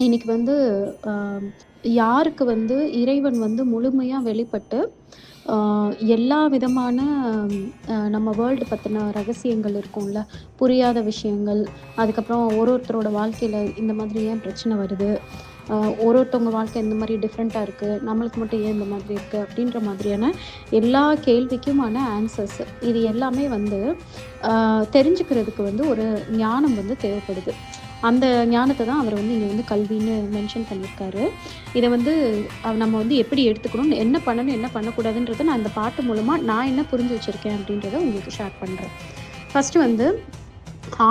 இன்னைக்கு வந்து யாருக்கு வந்து இறைவன் வந்து முழுமையாக வெளிப்பட்டு எல்லா விதமான நம்ம வேர்ல்டு பற்றின ரகசியங்கள் இருக்கும்ல புரியாத விஷயங்கள் அதுக்கப்புறம் ஒரு ஒருத்தரோட வாழ்க்கையில் இந்த மாதிரி ஏன் பிரச்சனை வருது ஒரு ஒருத்தவங்க வாழ்க்கை இந்த மாதிரி டிஃப்ரெண்ட்டாக இருக்குது நம்மளுக்கு மட்டும் ஏன் இந்த மாதிரி இருக்குது அப்படின்ற மாதிரியான எல்லா கேள்விக்குமான ஆன்சர்ஸ் இது எல்லாமே வந்து தெரிஞ்சுக்கிறதுக்கு வந்து ஒரு ஞானம் வந்து தேவைப்படுது. அந்த ஞானத்தை தான் அவர் வந்து இங்கே வந்து கல்வின்னு மென்ஷன் பண்ணியிருக்காரு. இதை வந்து நம்ம வந்து எப்படி எடுத்துக்கணும் என்ன பண்ணணும் என்ன பண்ணக்கூடாதுன்றதை நான் இந்த பாட்டு மூலமாக நான் என்ன புரிஞ்சு வச்சுருக்கேன் அப்படின்றத உங்களுக்கு ஷேர் பண்ணுறேன் ஃபஸ்ட்டு வந்து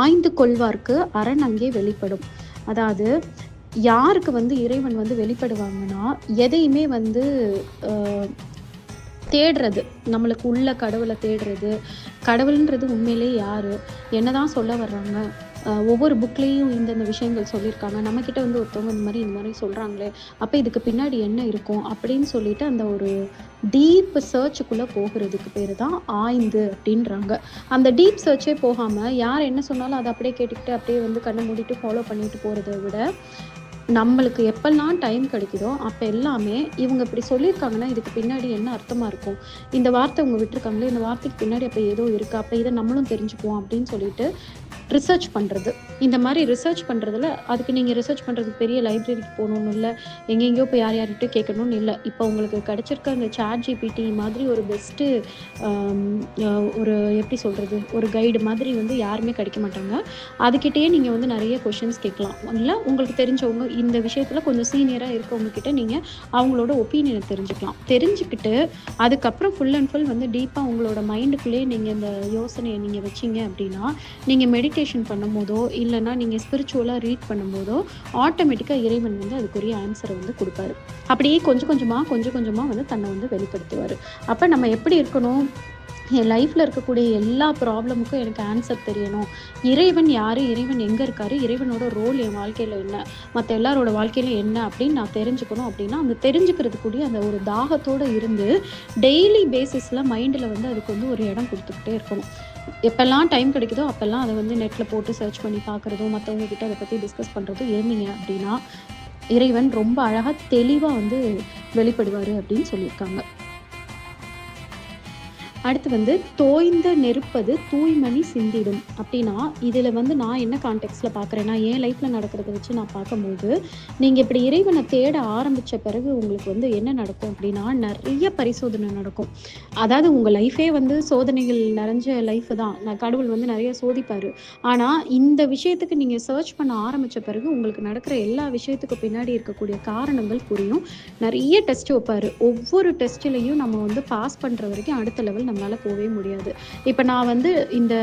ஆய்ந்து கொள்வார்க்கு அரண் அங்கே வெளிப்படும். அதாவது யாருக்கு வந்து இறைவன் வந்து வெளிப்படுவாங்கன்னா எதையுமே வந்து தேடுறது நம்மளுக்கு உள்ள கடவுளை தேடுறது கடவுள்ன்றது உண்மையிலே யார்? என்னதான் சொல்ல வர்றாங்க? ஒவ்வொரு புக்லேயும் இந்தந்த விஷயங்கள் சொல்லியிருக்காங்க. நம்மக்கிட்ட வந்து ஒருத்தவங்க இந்த மாதிரி இந்த மாதிரி சொல்கிறாங்களே அப்போ இதுக்கு பின்னாடி என்ன இருக்கும் அப்படின்னு சொல்லிட்டு அந்த ஒரு டீப் சர்ச்சுக்குள்ளே போகிறதுக்கு பேர் தான் ஆய்ந்து அப்படின்றாங்க. அந்த டீப் சர்ச்சே போகாமல் யார் என்ன சொன்னாலும் அதை அப்படியே கேட்டுக்கிட்டு அப்படியே வந்து கண்ணை மூடிட்டு ஃபாலோ பண்ணிட்டு போகிறத விட நம்மளுக்கு எப்பெல்லாம் டைம் கிடைக்குதோ அப்போ எல்லாமே இவங்க இப்படி சொல்லியிருக்காங்கன்னா இதுக்கு பின்னாடி என்ன அர்த்தமாக இருக்கும்? இந்த வார்த்தை அவங்க விட்டுருக்காங்களே இந்த வார்த்தைக்கு பின்னாடி அப்போ ஏதோ இருக்குது அப்போ இதை நம்மளும் தெரிஞ்சுக்குவோம் அப்படின்னு சொல்லிட்டு ரிசர்ச் பண்ணுறது இந்த மாதிரி ரிசர்ச் பண்ணுறதுல அதுக்கு நீங்கள் ரிசர்ச் பண்ணுறதுக்கு பெரிய லைப்ரரிக்கு போகணும்னு இல்லை எங்கெங்கேயோ போய் யார் யார்கிட்ட கேட்கணும்னு இல்லை. இப்போ உங்களுக்கு கிடச்சிருக்க அந்த சாட் ஜிபிடி மாதிரி ஒரு பெஸ்ட்டு ஒரு எப்படி சொல்கிறது ஒரு கைடு மாதிரி வந்து யாருமே கிடைக்க மாட்டாங்க. அதுக்கிட்டேயே நீங்கள் வந்து நிறைய கொஷின்ஸ் கேட்கலாம். இல்லை உங்களுக்கு தெரிஞ்சவங்க இந்த விஷயத்தில் கொஞ்சம் சீனியராக இருக்கவங்கக்கிட்ட நீங்கள் அவங்களோட ஒப்பீனியனை தெரிஞ்சுக்கலாம். தெரிஞ்சுக்கிட்டு அதுக்கப்புறம் ஃபுல் அண்ட் ஃபுல் வந்து டீப்பாக உங்களோட மைண்டுக்குள்ளேயே நீங்கள் இந்த யோசனையை நீங்கள் வச்சிங்க அப்படின்னா நீங்கள் மெடிடேஷன் பண்ணும்போதோ இல்லைன்னா நீங்கள் ஸ்பிரிச்சுவலாக ரீட் பண்ணும்போதோ ஆட்டோமேட்டிக்காக இறைவன் வந்து அதுக்குரிய ஆன்சரை வந்து கொடுப்பாரு. அப்படியே கொஞ்சம் கொஞ்சமாக கொஞ்சம் கொஞ்சமாக வந்து தன்னை வந்து வெளிப்படுத்துவார். அப்போ நம்ம எப்படி இருக்கணும்? என் லைஃப்பில் இருக்கக்கூடிய எல்லா ப்ராப்ளமுக்கும் எனக்கு ஆன்சர் தெரியணும். இறைவன் யார்? இறைவன் எங்கே இருக்காரு? இறைவனோட ரோல் என் வாழ்க்கையில் என்ன? மற்ற எல்லாரோட வாழ்க்கையில் என்ன? அப்படின்னு நான் தெரிஞ்சுக்கணும் அப்படின்னா அந்த தெரிஞ்சுக்கிறதுக்கூடிய அந்த ஒரு தாகத்தோடு இருந்து டெய்லி பேசிஸில் மைண்டில் வந்து அதுக்கு வந்து ஒரு இடம் கொடுத்துக்கிட்டே இருக்கணும். எப்பெல்லாம் டைம் கிடைக்குதோ அப்போல்லாம் அதை வந்து நெட்டில் போட்டு சர்ச் பண்ணி பார்க்குறதோ மற்றவங்க கிட்ட அதை பற்றி டிஸ்கஸ் பண்ணுறதோ இருந்தீங்க அப்படின்னா இறைவன் ரொம்ப அழகாக தெளிவாக வந்து வெளிப்படுவார் அப்படின்னு சொல்லியிருக்காங்க. அடுத்து வந்து தோய்ந்த நெருப்பது தூய்மணி சிந்திடும். அப்படின்னா இதில் வந்து நான் என்ன கான்டெக்ட்ஸில் பார்க்குறேன்னா என் லைஃப்பில் நடக்கிறத வச்சு நான் பார்க்கும்போது நீங்கள் இப்படி இறைவனை தேட ஆரம்பித்த பிறகு உங்களுக்கு வந்து என்ன நடக்கும் அப்படின்னா நிறைய பரிசோதனை நடக்கும். அதாவது உங்கள் லைஃபே வந்து சோதனைகள் நிறைஞ்ச லைஃப் தான். நான் கடவுள் வந்து நிறைய சோதிப்பார். ஆனால் இந்த விஷயத்துக்கு நீங்கள் சர்ச் பண்ண ஆரம்பித்த பிறகு உங்களுக்கு நடக்கிற எல்லா விஷயத்துக்கு பின்னாடி இருக்கக்கூடிய காரணங்கள் புரியும். நிறைய டெஸ்ட் வைப்பார். ஒவ்வொரு டெஸ்ட்லையும் நம்ம வந்து பாஸ் பண்ணுற வரைக்கும் அடுத்த லெவல் நம்ம நம்மளால் போகவே முடியாது. இப்போ நான் வந்து இந்த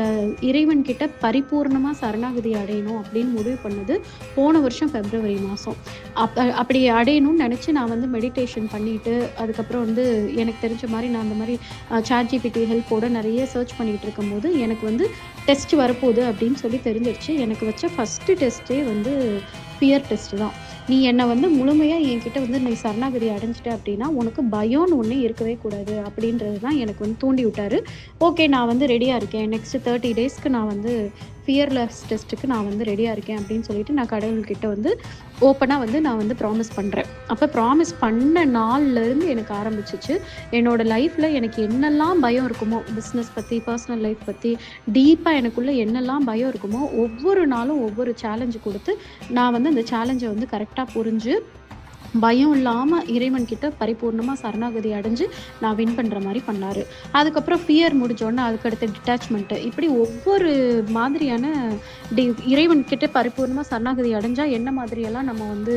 இறைவன் கிட்ட பரிபூர்ணமாக சரணாகதி அடையணும் அப்படின்னு முடிவு பண்ணது போன வருஷம் பிப்ரவரி மாதம் அப் அப்படி அடையணும்னு நினச்சி நான் வந்து மெடிடேஷன் பண்ணிட்டு அதுக்கப்புறம் வந்து எனக்கு தெரிஞ்ச மாதிரி நான் அந்த மாதிரி சாட் ஜிபிடி ஹெல்ப்போட நிறைய சர்ச் பண்ணிட்டு இருக்கும்போது எனக்கு வந்து டெஸ்ட் வரப்போகுது அப்படின்னு சொல்லி தெரிஞ்சிருச்சு. எனக்கு வச்ச ஃபஸ்ட்டு டெஸ்ட்டே வந்து ஃபியர் டெஸ்ட் தான். நீ என்னை வந்து முழுமையாக என்கிட்ட வந்து நீ சரணாகதி அடைஞ்சிட்ட அப்படின்னா உனக்கு பயம்னு ஒன்று இருக்கவே கூடாது. அப்படின்றது தான் எனக்கு வந்து தூண்டி விட்டாரு ஓகே நான் வந்து ரெடியாக இருக்கேன். நெக்ஸ்ட் தேர்ட்டி டேஸ்க்கு நான் வந்து ஃபியர்லெஸ் டெஸ்ட்டுக்கு நான் வந்து ரெடியாக இருக்கேன் அப்படின்னு சொல்லிட்டு நான் கடவுள்கிட்ட வந்து ஓப்பனாக வந்து நான் வந்து ப்ராமிஸ் பண்ணுறேன் அப்போ ப்ராமிஸ் பண்ண நாள்லேருந்து எனக்கு ஆரம்பிச்சிச்சு. என்னோடய லைஃப்பில் எனக்கு என்னெல்லாம் பயம் இருக்குமோ பிஸ்னஸ் பற்றி பர்சனல் லைஃப் பற்றி டீப்பாக எனக்குள்ளே என்னெல்லாம் பயம் இருக்குமோ ஒவ்வொரு நாளும் ஒவ்வொரு சேலஞ்சு கொடுத்து நான் வந்து அந்த சேலஞ்சை வந்து கரெக்டாக புரிஞ்சு பயம் இல்லாமல் இறைவன் கிட்ட பரிபூர்ணமாக சரணாகதி அடைஞ்சு நான் வின் பண்ணுற மாதிரி பண்ணார். அதுக்கப்புறம் ஃபியர் முடிஞ்சோடனே அதுக்கடுத்து டிட்டாச்மெண்ட்டு இப்படி ஒவ்வொரு மாதிரியான டி இறைவன் கிட்ட பரிபூர்ணமாக சரணாகதி அடைஞ்சால் என்ன மாதிரியெல்லாம் நம்ம வந்து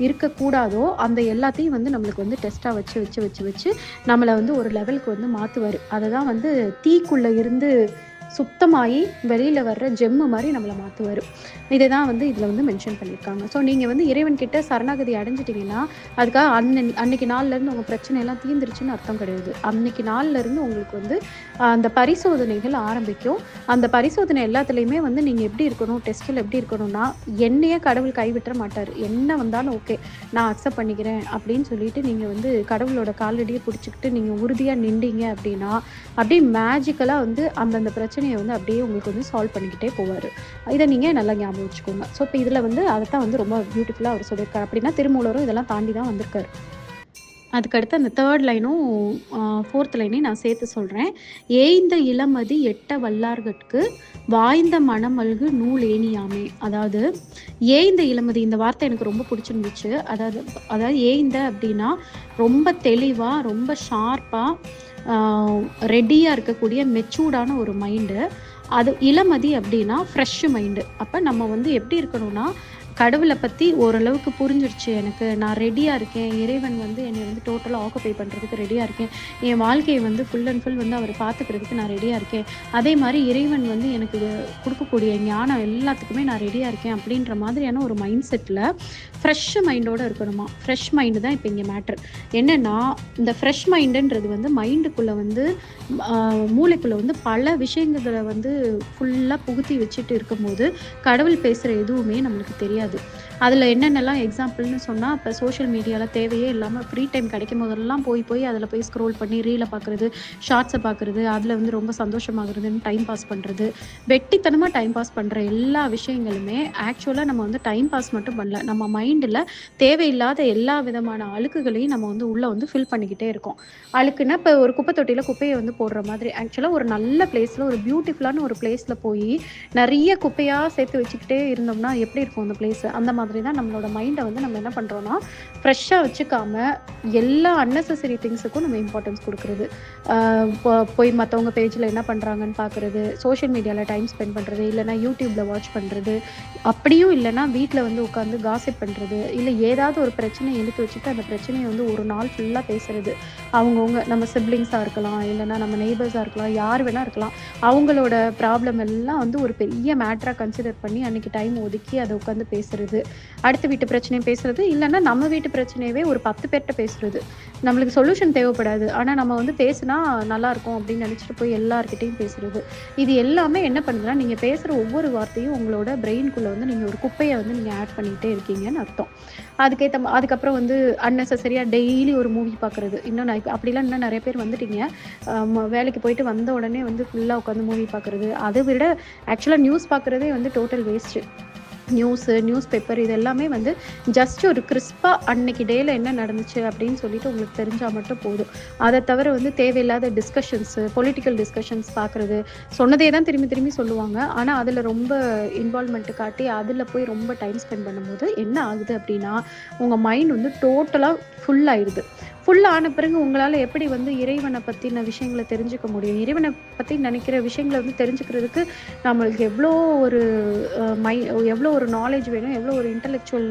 இருக்கக்கூடாதோ அந்த எல்லாத்தையும் வந்து நம்மளுக்கு வந்து டெஸ்ட்டாக வச்சு வச்சு வச்சு வச்சு நம்மளை வந்து ஒரு லெவலுக்கு வந்து மாற்றுவார் அதை தான் வந்து தீக்குள்ளே இருந்து சுத்தமாகி வெளியில் வர்ற ஜெம்மு மாதிரி நம்மளை மாற்றுவார் இதை தான் வந்து இதில் வந்து மென்ஷன் பண்ணியிருக்காங்க. ஸோ நீங்கள் வந்து இறைவன் கிட்ட சரணாகதி அடைஞ்சிட்டிங்கன்னா அதுக்காக அன்ன அன்னைக்கு நாள்லேருந்து உங்கள் பிரச்சனை எல்லாம் தீர்ந்துருச்சுன்னு அர்த்தம் கிடையாது. அன்னைக்கு நாள்லேருந்து உங்களுக்கு வந்து அந்த பரிசோதனைகள் ஆரம்பிக்கும். அந்த பரிசோதனை எல்லாத்துலேயுமே வந்து நீங்கள் எப்படி இருக்கணும் டெஸ்ட்டில் எப்படி இருக்கணும்னா என்னையே கடவுள் கைவிட்டுற மாட்டார். என்ன வந்தாலும் ஓகே நான் அக்செப்ட் பண்ணிக்கிறேன் அப்படின்னு சொல்லிட்டு நீங்கள் வந்து கடவுளோட காலடியை பிடிச்சிக்கிட்டு நீங்கள் உறுதியாக நின்றீங்க அப்படின்னா அப்படியே மேஜிக்கலாக வந்து அந்தந்த பிரச்சனை பிரச்சனையை வந்து அப்படியே உங்களுக்கு வந்து சால்வ் பண்ணிக்கிட்டே போவார். இதை நீங்கள் நல்லா ஞாபகம் வச்சுக்கோங்க. ஸோ இப்போ இதில் வந்து அதை தான் வந்து ரொம்ப பியூட்டிஃபுல்லாக அவர் சொல்லியிருக்காரு. அப்படின்னா திருமூலரும் இதெல்லாம் தாண்டி தான் வந்திருக்காரு. அதுக்கடுத்து அந்த தேர்ட் லைனும் ஃபோர்த் லைனையும் நான் சேர்த்து சொல்கிறேன் ஏய்ந்த இளமதி எட்ட வல்லார்கட்கு வாய்ந்த மணமல்கு நூல் ஏனியாமே அதாவது ஏய்ந்த இளமதி இந்த வார்த்தை எனக்கு ரொம்ப பிடிச்சிருந்துச்சு. அதாவது அதாவது ஏய்ந்த அப்படின்னா ரொம்ப தெளிவாக ரொம்ப ஷார்ப்பாக ரெடியாக இருக்கக்கூடிய மெச்சூர்டான ஒரு மைண்டு அது இளமதி அப்படின்னா ஃப்ரெஷ்ஷு மைண்டு அப்போ நம்ம வந்து எப்படி இருக்கணும்னா கடவுளை பற்றி ஓரளவுக்கு புரிஞ்சிருச்சு. எனக்கு நான் ரெடியாக இருக்கேன். இறைவன் வந்து என்னை வந்து டோட்டலாக ஆக்குப்பை பண்ணுறதுக்கு ரெடியாக இருக்கேன். என் வாழ்க்கையை வந்து ஃபுல் அண்ட் ஃபுல் வந்து அவர் பார்த்துக்கிறதுக்கு நான் ரெடியாக இருக்கேன். அதே மாதிரி இறைவன் வந்து எனக்கு கொடுக்கக்கூடிய ஞானம் எல்லாத்துக்குமே நான் ரெடியாக இருக்கேன் அப்படின்ற மாதிரியான ஒரு மைண்ட் செட்டில் ஃப்ரெஷ் மைண்டோடு இருக்கணுமா? ஃப்ரெஷ் மைண்டு தான் இப்போ இங்கே மேட்ரு என்னென்னா இந்த ஃப்ரெஷ் மைண்டுன்றது வந்து மைண்டுக்குள்ளே வந்து மூளைக்குள்ளே வந்து பல விஷயங்களை வந்து ஃபுல்லாக புகுத்தி வச்சுட்டு இருக்கும்போது கடவுள் பேசுகிற எதுவுமே நம்மளுக்கு தெரியாது. vereador. அதில் என்னென்னலாம் எக்ஸாம்பிள்னு சொன்னால் இப்போ சோஷியல் மீடியாவில் தேவையே இல்லாமல் ஃப்ரீ டைம் கிடைக்கும் போதெல்லாம் போய் போய் அதில் போய் ஸ்க்ரோல் பண்ணி ரீலை பார்க்குறது ஷார்ட்ஸை பார்க்குறது அதில் வந்து ரொம்ப சந்தோஷமாகிறதுன்னு டைம் பாஸ் பண்ணுறது வெட்டித்தனமாக டைம் பாஸ் பண்ணுற எல்லா விஷயங்களுமே ஆக்சுவலாக நம்ம வந்து டைம் பாஸ் மட்டும் பண்ணல. நம்ம மைண்டில் தேவையில்லாத எல்லா விதமான அழுக்குகளையும் நம்ம வந்து உள்ளே வந்து ஃபில் பண்ணிக்கிட்டே இருக்கோம். அழுக்குன்னா இப்போ ஒரு குப்பை தொட்டியில் குப்பையை வந்து போடுற மாதிரி ஆக்சுவலாக ஒரு நல்ல பிளேஸில் ஒரு பியூட்டிஃபுல்லான ஒரு பிளேஸில் போய் நிறைய குப்பையாக சேர்த்து வச்சுக்கிட்டே இருந்தோம்னா எப்படி இருக்கும் அந்த பிளேஸ் அந்த மாதிரி தான் நம்மளோட மைண்டை வந்து நம்ம என்ன பண்ணுறோன்னா ஃப்ரெஷ்ஷாக வச்சுக்காம எல்லா அன்னெசரி திங்ஸுக்கும் நம்ம இம்பார்ட்டன்ஸ் கொடுக்குறது. போய் மற்றவங்க பேஜில் என்ன பண்ணுறாங்கன்னு பார்க்குறது சோஷியல் மீடியாவில் டைம் ஸ்பெண்ட் பண்ணுறது இல்லைனா யூடியூப்பில் வாட்ச் பண்ணுறது அப்படியும் இல்லைனா வீட்டில் வந்து உட்காந்து காசிப் பண்ணுறது இல்லை ஏதாவது ஒரு பிரச்சனையை இழுத்து வச்சுட்டு அந்த பிரச்சனையை வந்து ஒரு நாள் ஃபுல்லாக பேசுறது. அவங்கவுங்க நம்ம சிப்ளிங்ஸாக இருக்கலாம் இல்லைனா நம்ம நெய்பர்ஸாக இருக்கலாம் யார் வேணால் இருக்கலாம். அவங்களோட ப்ராப்ளம் எல்லாம் வந்து ஒரு பெரிய மேட்ராக கன்சிடர் பண்ணி அன்றைக்கி டைம் ஒதுக்கி அதை உட்காந்து பேசுறது. அடுத்த வீட்டு பிரச்சனையை பேசுறது. இல்லைன்னா நம்ம வீட்டு பிரச்சனையவே ஒரு பத்து பேர்கிட்ட பேசுறது. நம்மளுக்கு சொல்யூஷன் தேவைப்படாது. ஆனால் நம்ம வந்து பேசுனா நல்லாயிருக்கும் அப்படின்னு நினச்சிட்டு போய் எல்லாருக்கிட்டையும் பேசுறது. இது எல்லாமே என்ன பண்ணுதுன்னா நீங்கள் பேசுகிற ஒவ்வொரு வார்த்தையும் உங்களோட பிரெயின்குள்ளே வந்து நீங்கள் ஒரு குப்பையை வந்து நீங்கள் ஆட் பண்ணிகிட்டே இருக்கீங்கன்னு அர்த்தம். அதுக்கேற்ற அதுக்கப்புறம் வந்து அன்னெசரியாக டெய்லி ஒரு மூவி பார்க்குறது இன்னும் நான் அப்படிலாம் இன்னும் நிறைய பேர் வந்துட்டீங்க. வேலைக்கு போயிட்டு வந்த உடனே வந்து ஃபுல்லாக உட்காந்து மூவி பார்க்குறது. அதை விட ஆக்சுவலாக நியூஸ் பார்க்குறதே வந்து total waste news news paper இது எல்லாமே வந்து ஜஸ்ட் ஒரு கிறிஸ்பாக அன்னைக்கு டேயில் என்ன நடந்துச்சு அப்படின்னு சொல்லிட்டு உங்களுக்கு தெரிஞ்சால் மட்டும் போதும். அதை தவிர வந்து தேவையில்லாத டிஸ்கஷன்ஸு பொலிட்டிக்கல் டிஸ்கஷன்ஸ் பார்க்குறது. சொன்னதே தான் திரும்பி திரும்பி சொல்லுவாங்க. ஆனால் அதில் ரொம்ப இன்வால்மெண்ட்டு காட்டி அதில் போய் ரொம்ப டைம் ஸ்பெண்ட் பண்ணும்போது என்ன ஆகுது அப்படின்னா உங்கள் மைண்ட் வந்து டோட்டலாக ஃபுல் ஆயிடுது ஃபுல் ஆன பிறகு உங்களால் எப்படி வந்து இறைவனை பற்றின விஷயங்களை தெரிஞ்சுக்க முடியும்? இறைவனை பற்றி நினைக்கிற விஷயங்களை வந்து தெரிஞ்சுக்கிறதுக்கு நம்மளுக்கு எவ்வளோ ஒரு மை எவ்வளோ ஒரு நாலேஜ் வேணும் எவ்வளோ ஒரு இன்டலெக்சுவல்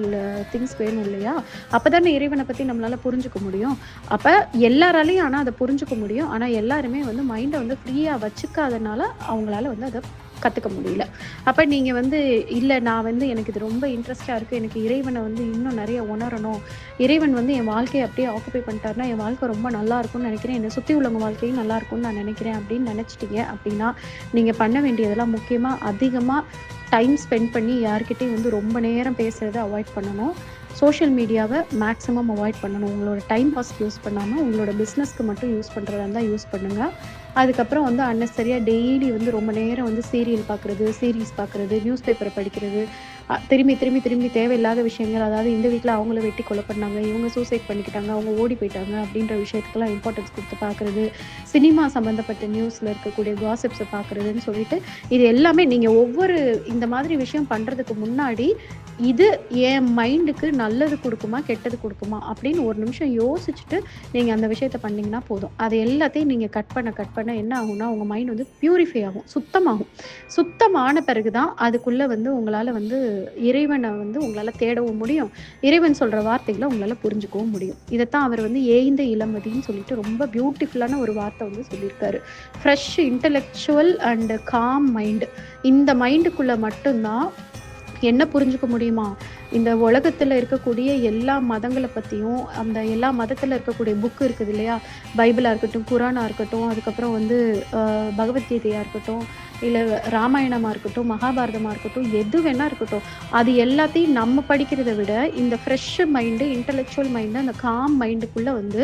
திங்ஸ் வேணும் இல்லையா? அப்போ தானே இறைவனை பற்றி நம்மளால் புரிஞ்சுக்க முடியும். அப்போ எல்லாராலையும் ஆனால் அதை புரிஞ்சுக்க முடியும். ஆனால் எல்லாருமே வந்து மைண்டை வந்து ஃப்ரீயாக வச்சுக்காதனால அவங்களால வந்து அதை கற்றுக்க முடியல. அப்போ நீங்கள் வந்து இல்லை நான் வந்து எனக்கு இது ரொம்ப இன்ட்ரெஸ்டாக இருக்குது எனக்கு இறைவனை வந்து இன்னும் நிறைய உணரணும். இறைவன் வந்து என் வாழ்க்கையை அப்படியே ஆக்குபை பண்ணிட்டாருன்னா என் வாழ்க்கை ரொம்ப நல்லா இருக்கும்னு நினைக்கிறேன். என்னை சுற்றி உள்ளவங்க வாழ்க்கையும் நல்லா இருக்கும்னு நான் நினைக்கிறேன். அப்படின்னு நினச்சிட்டீங்க அப்படின்னா நீங்கள் பண்ண வேண்டியதெல்லாம் முக்கியமாக அதிகமாக டைம் ஸ்பெண்ட் பண்ணி யார்கிட்டையும் வந்து ரொம்ப நேரம் பேசுகிறத அவாய்ட் பண்ணணும். சோஷியல் மீடியாவை மேக்ஸிமம் அவாய்ட் பண்ணணும். உங்களோட டைம் பாஸ்க்கு யூஸ் பண்ணாமல் உங்களோட பிஸ்னஸ்க்கு மட்டும் யூஸ் பண்ணுறதா இருந்தால் யூஸ் பண்ணுங்கள் அதுக்கப்புறம் வந்து அன்னசரியாக டெய்லி வந்து ரொம்ப நேரம் வந்து சீரியல் பார்க்குறது சீரீஸ் பார்க்குறது நியூஸ் பேப்பரை படிக்கிறது திரும்பி திரும்பி திரும்பி தேவையில்லாத விஷயங்கள் அதாவது இந்த வீட்டில் அவங்கள வெட்டி கொலை பண்ணாங்க இவங்க சூசைட் பண்ணிக்கிட்டாங்க அவங்க ஓடி போயிட்டாங்க அப்படின்ற விஷயத்துக்கெல்லாம் இம்பார்ட்டன்ஸ் கொடுத்து பார்க்குறது சினிமா சம்மந்தப்பட்ட நியூஸில் இருக்கக்கூடிய காசிப்ஸை பார்க்குறதுன்னு சொல்லிட்டு இது எல்லாமே நீங்கள் ஒவ்வொரு இந்த மாதிரி விஷயம் பண்ணுறதுக்கு முன்னாடி இது என் மைண்டுக்கு நல்லது கொடுக்குமா கெட்டது கொடுக்குமா அப்படின்னு ஒரு நிமிஷம் யோசிச்சுட்டு நீங்கள் அந்த விஷயத்த பண்ணிங்கன்னா போதும். அது எல்லாத்தையும் நீங்கள் கட் பண்ண கட் பண்ண என்ன ஆகும்னா உங்கள் மைண்ட் வந்து பியூரிஃபை ஆகும் சுத்தமாகும். சுத்தமான பிறகு தான் அதுக்குள்ளே வந்து உங்களால் வந்து இறைவனை வந்து உங்களால் தேடவும் முடியும். இறைவன் சொல்கிற வார்த்தைகளை உங்களால் புரிஞ்சுக்கவும் முடியும். இதைத்தான் அவர் வந்து ஏய்ந்த இளமதின்னு சொல்லிட்டு ரொம்ப பியூட்டிஃபுல்லான ஒரு வார்த்தை வந்து சொல்லியிருக்காரு. Fresh intellectual and calm mind இந்த மைண்டுக்குள்ளே மட்டும்தான் என்ன புரிஞ்சுக்க முடியுமா? இந்த உலகத்தில் இருக்கக்கூடிய எல்லா மதங்களை பற்றியும் அந்த எல்லா மதத்தில் இருக்கக்கூடிய புக்கு இருக்குது இல்லையா? பைபிளாக இருக்கட்டும் குரானாக இருக்கட்டும் அதுக்கப்புறம் வந்து பகவத்கீதையாக இருக்கட்டும் இல்லை ராமாயணமாக இருக்கட்டும் மகாபாரதமாக இருக்கட்டும் எது வேணா இருக்கட்டும் அது எல்லாத்தையும் நம்ம படிக்கிறத விட இந்த ஃப்ரெஷ் மைண்டு இன்டலெக்சுவல் மைண்டு அந்த காம் மைண்டுக்குள்ளே வந்து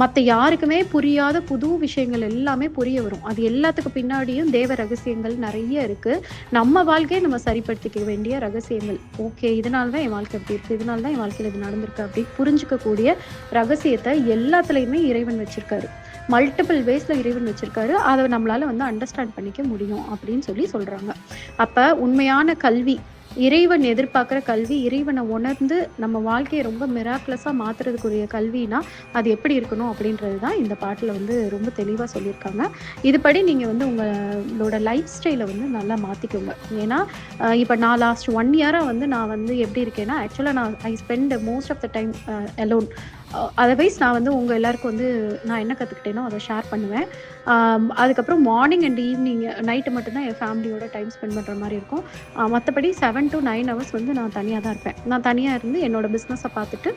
மற்ற யாருக்குமே புரியாத புது விஷயங்கள் எல்லாமே புரிய வரும். அது எல்லாத்துக்கு பின்னாடியும் தேவ ரகசியங்கள் நிறைய இருக்குது நம்ம வாழ்க்கையை நம்ம சரிப்படுத்திக்க வேண்டிய ரகசியங்கள். ஓகே இதனால தான் என் வாழ்க்கை அப்படி இருக்குது இதனால தான் என் வாழ்க்கையில் இது நடந்திருக்கு அப்படி புரிஞ்சுக்கக்கூடிய ரகசியத்தை எல்லாத்துலேயுமே இறைவன் வச்சுருக்காரு. மல்டிபிள் வேஸில் இறைவன் வச்சிருக்காரு. அதை நம்மளால வந்து அண்டர்ஸ்டாண்ட் பண்ணிக்க முடியும் அப்படின்னு சொல்லி சொல்கிறாங்க அப்போ உண்மையான கல்வி இறைவன் எதிர்பார்க்குற கல்வி இறைவனை உணர்ந்து நம்ம வாழ்க்கையை ரொம்ப மிராக்லஸாக மாற்றுறதுக்குரிய கல்வினா அது எப்படி இருக்கணும் அப்படின்றது தான் இந்த பாட்டில் வந்து ரொம்ப தெளிவாக சொல்லியிருக்காங்க. இதுபடி நீங்கள் வந்து உங்களோட லைஃப் ஸ்டைலை வந்து நல்லா மாற்றிக்கோங்க ஏன்னா இப்போ நான் லாஸ்ட் ஒன் இயராக வந்து நான் வந்து எப்படி இருக்கேன்னா ஆக்சுவலாக நான் I spend most of the time alone otherwise நான் வந்து உங்கள் எல்லாருக்கும் வந்து நான் என்ன கற்றுக்கிட்டேனோ அதை ஷேர் பண்ணுவேன். அதுக்கப்புறம் மார்னிங் அண்ட் ஈவினிங் நைட்டு மட்டும்தான் என் ஃபேமிலியோட டைம் ஸ்பெண்ட் பண்ணுற மாதிரி இருக்கும். மற்றபடி செவன் டு நைன் ஹவர்ஸ் வந்து நான் தனியாக தான் இருப்பேன். நான் தனியாக இருந்து என்னோட பிஸ்னஸை பார்த்துட்டு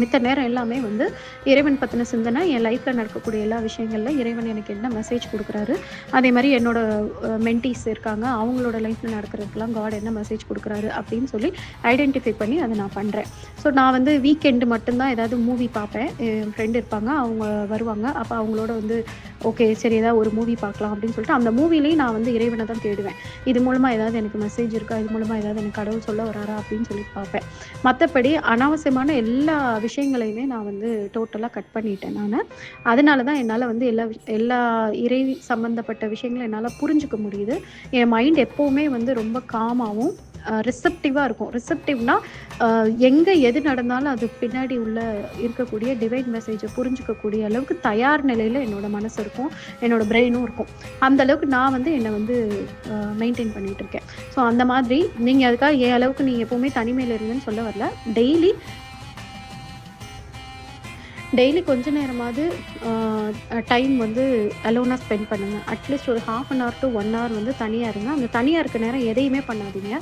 மித்த நேரம் எல்லாமே வந்து இறைவன் பற்றின சிந்தனை என் லைஃப்பில் நடக்கக்கூடிய எல்லா விஷயங்களில் இறைவன் எனக்கு என்ன மெசேஜ் கொடுக்குறாரு? அதே மாதிரி என்னோட மென்டிஸ் இருக்காங்க. அவங்களோட லைஃப்பில் நடக்கிறதுக்கெல்லாம் காட் என்ன மெசேஜ் கொடுக்குறாரு அப்படின்னு சொல்லி ஐடென்டிஃபை பண்ணி அதை நான் பண்ணுறேன் ஸோ நான் வந்து வீக்கெண்டு மட்டும்தான் ஏதாவது மூவி பார்ப்பேன். என் ஃப்ரெண்டு இருப்பாங்க அவங்க வருவாங்க. அப்போ அவங்களோட வந்து ஓகே சரி ஏதாவது ஒரு மூவி பார்க்கலாம் அப்படின்னு சொல்லிட்டு அந்த மூவிலையும் நான் வந்து இறைவனை தான் தேடுவேன். இது மூலமாக ஏதாவது எனக்கு மெசேஜ் இருக்கா? இது மூலமாக ஏதாவது எனக்கு கடவுள் சொல்ல வராரா? அப்படின்னு சொல்லி பார்ப்பேன். மற்றபடி அனாவசியமான எல்லா விஷயங்களையுமே நான் வந்து டோட்டலாக கட் பண்ணிட்டேன் நான். அதனால தான் என்னால் வந்து எல்லா எல்லா இறை சம்மந்தப்பட்ட விஷயங்களும் என்னால் புரிஞ்சுக்க முடியுது. என் மைண்ட் எப்போவுமே வந்து ரொம்ப காமாகவும் ரிசப்டிவாக இருக்கும். ரிசப்டிவ்னா எங்கே எது நடந்தாலும் அது பின்னாடி உள்ள இருக்கக்கூடிய டிவைன் மெசேஜை புரிஞ்சுக்கக்கூடிய அளவுக்கு தயார் நிலையில் என்னோட மனசு இருக்கும். என்னோட பிரெயினும் இருக்கும். அந்த அளவுக்கு நான் வந்து என்னை வந்து மெயின்டைன் பண்ணிகிட்டு இருக்கேன். ஸோ அந்த மாதிரி நீங்கள் அதுக்காக ஏ அளவுக்கு நீங்கள் எப்போவுமே தனிமையில் இருங்கன்னு சொல்ல வரல. டெய்லி டெய்லி கொஞ்ச நேரமாவது டைம் வந்து அலோனாக ஸ்பெண்ட் பண்ணுங்கள் அட்லீஸ்ட் ஒரு half an hour to one hour வந்து தனியாக இருங்க. அந்த தனியாக இருக்க நேரம் எதையுமே பண்ணாதீங்க.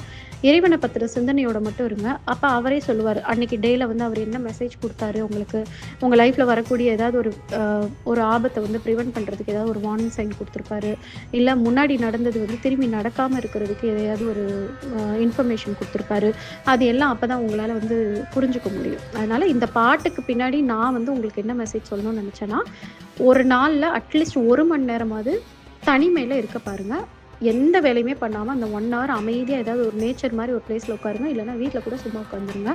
இறைவனை பற்றின சிந்தனையோட மட்டும் இருங்க. அப்போ அவரே சொல்லுவார் அன்னைக்கு டேயில் வந்து அவர் என்ன மெசேஜ் கொடுத்தாரு? உங்களுக்கு உங்கள் லைஃப்பில் வரக்கூடிய ஏதாவது ஒரு ஒரு ஆபத்தை வந்து ப்ரிவென்ட் பண்ணுறதுக்கு ஏதாவது ஒரு வார்னிங் சைன் கொடுத்துருப்பாரு? இல்லை முன்னாடி நடந்தது வந்து திரும்பி நடக்காமல் இருக்கிறதுக்கு எதையாவது ஒரு இன்ஃபர்மேஷன் கொடுத்துருப்பாரு? அது எல்லாம் அப்போ தான் உங்களால் வந்து புரிஞ்சுக்க முடியும். அதனால் இந்த பாட்டுக்கு பின்னாடி நான் வந்து உங்களுக்கு என்ன மெசேஜ் சொல்லணும்னு நினச்சேன்னா ஒரு நாளில் அட்லீஸ்ட் ஒரு மணி நேரமாவது தனிமையில் இருக்க பாருங்கள் எந்த வேலையுமே பண்ணாமல் அந்த ஒன் ஹவர் அமைதியாக ஏதாவது ஒரு நேச்சர் மாதிரி ஒரு பிளேஸில் உட்காருங்க. இல்லைன்னா வீட்டில் கூட சும்மா உட்காந்துருங்க.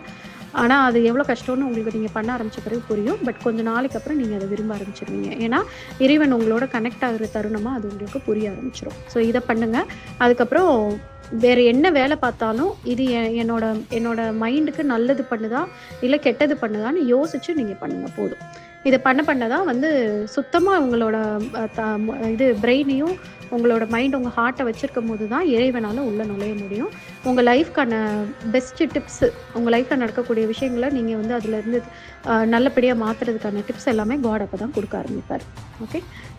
ஆனால் அது எவ்வளோ கஷ்டம்னு உங்களுக்கு நீங்கள் பண்ண ஆரம்பிச்ச பிறகு புரியும். பட் கொஞ்ச நாளைக்கு அப்புறம் நீங்கள் அதை விரும்ப ஆரம்பிச்சிருவீங்க. ஏன்னா இறைவன் உங்களோட கனெக்ட் ஆகிற தருணமாக அது உங்களுக்கு புரிய ஆரம்பிச்சிடும் ஸோ இதை பண்ணுங்கள் அதுக்கப்புறம் வேறு என்ன வேலை பார்த்தாலும் இது என்னோட என்னோட மைண்டுக்கு நல்லது பண்ணுதா? இல்லை கெட்டது பண்ணுதான்னு யோசிச்சு நீங்கள் பண்ணுங்க. போதும். இதை பண்ண பண்ண தான் வந்து சுத்தமாக உங்களோட த- இது பிரெயினையும் உங்களோட மைண்ட் உங்கள் ஹார்ட்டை வச்சுருக்கும் போது தான் இறைவனால் உள்ளே நுழைய முடியும். உங்கள் லைஃப்க்கான பெஸ்ட்டு டிப்ஸு உங்கள் லைஃப்பில் நடக்கக்கூடிய விஷயங்களை நீங்கள் வந்து அதுலேருந்து நல்லபடியாக மாற்றுறதுக்கான டிப்ஸ் எல்லாமே காட் அப்போ தான் கொடுக்க ஆரம்பிப்பார். ஓகே